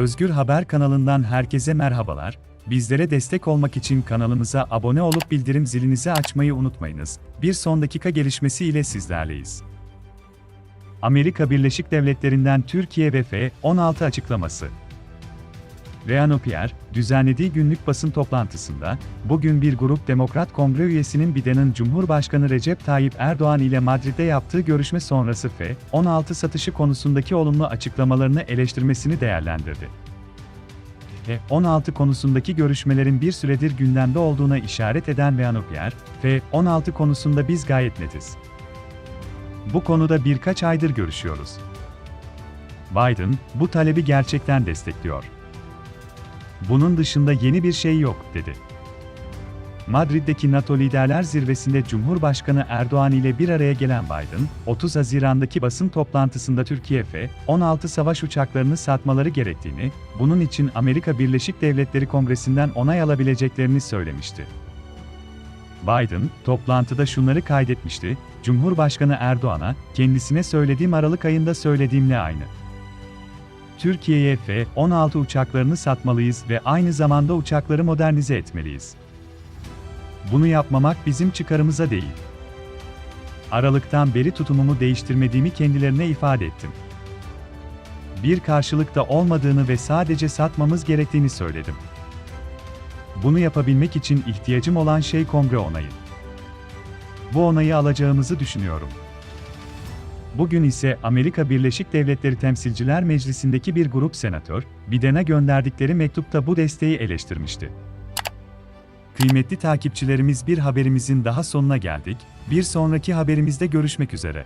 Özgür Haber kanalından herkese merhabalar. Bizlere destek olmak için kanalımıza abone olup bildirim zilinizi açmayı unutmayınız. Bir son dakika gelişmesi ile sizlerleyiz. Amerika Birleşik Devletleri'nden Türkiye ve F-16 açıklaması. Reano Pierre, düzenlediği günlük basın toplantısında, bugün bir grup Demokrat Kongre üyesinin Biden'ın Cumhurbaşkanı Recep Tayyip Erdoğan ile Madrid'de yaptığı görüşme sonrası F-16 satışı konusundaki olumlu açıklamalarını eleştirmesini değerlendirdi. F-16 konusundaki görüşmelerin bir süredir gündemde olduğuna işaret eden Reano Pierre, F-16 konusunda biz gayet netiz. Bu konuda birkaç aydır görüşüyoruz. Biden, bu talebi gerçekten destekliyor. Bunun dışında yeni bir şey yok, dedi. Madrid'deki NATO Liderler Zirvesi'nde Cumhurbaşkanı Erdoğan ile bir araya gelen Biden, 30 Haziran'daki basın toplantısında Türkiye F-16 savaş uçaklarını satmaları gerektiğini, bunun için Amerika Birleşik Devletleri Kongresi'nden onay alabileceklerini söylemişti. Biden, toplantıda şunları kaydetmişti, Cumhurbaşkanı Erdoğan'a, kendisine söylediğim Aralık ayında söylediğimle aynı. Türkiye'ye F-16 uçaklarını satmalıyız ve aynı zamanda uçakları modernize etmeliyiz. Bunu yapmamak bizim çıkarımıza değil. Aralıktan beri tutumumu değiştirmediğimi kendilerine ifade ettim. Bir karşılıkta olmadığını ve sadece satmamız gerektiğini söyledim. Bunu yapabilmek için ihtiyacım olan şey kongre onayı. Bu onayı alacağımızı düşünüyorum. Bugün ise Amerika Birleşik Devletleri Temsilciler Meclisi'ndeki bir grup senatör, Biden'e gönderdikleri mektupta bu desteği eleştirmişti. Kıymetli takipçilerimiz bir haberimizin daha sonuna geldik, bir sonraki haberimizde görüşmek üzere.